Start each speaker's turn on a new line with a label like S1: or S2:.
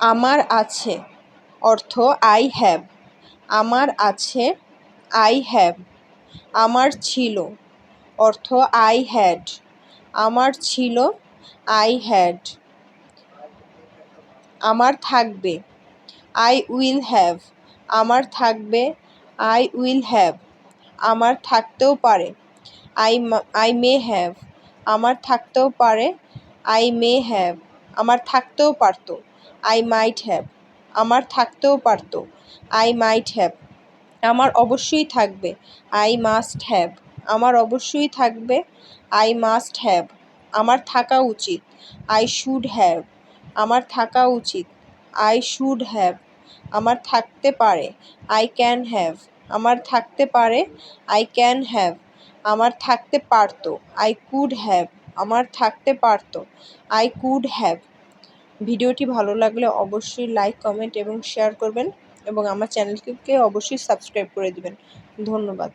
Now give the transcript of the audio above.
S1: আমার আছে, অর্থ আই হ্যাভ আমার আছে আই হ্যাভ আমার ছিল, অর্থ আই হ্যাড আমার ছিল আই হ্যাড আমার থাকবে আই উইল হ্যাভ আমার থাকবে আই উইল হ্যাভ আমার থাকতেও পারে আই আই মে হ্যাভ আমার থাকতেও পারে আই মে হ্যাভ আমার থাকতেও পারতো। আই মাইট হ্যাভ আমার থাকতেও পারতো। আই মাইট হ্যাভ আমার অবশ্যই থাকবে। আই মাস্ট হ্যাভ আমার অবশ্যই থাকবে। আই মাস্ট হ্যাভ আমার থাকা উচিত। আই শুড হ্যাভ আমার থাকা উচিত। আই শুড হ্যাভ আমার থাকতে পারে। আই ক্যান হ্যাভ আমার থাকতে পারে। আই ক্যান হ্যাভ আমার থাকতে পারতো। আই কুড হ্যাভ আমার থাকতে পারতো। আই কুড হ্যাভ ভিডিওটি ভালো লাগলে অবশ্যই লাইক, কমেন্ট এবং শেয়ার করবেন এবং আমার চ্যানেলকে অবশ্যই সাবস্ক্রাইব করে দিবেন। ধন্যবাদ।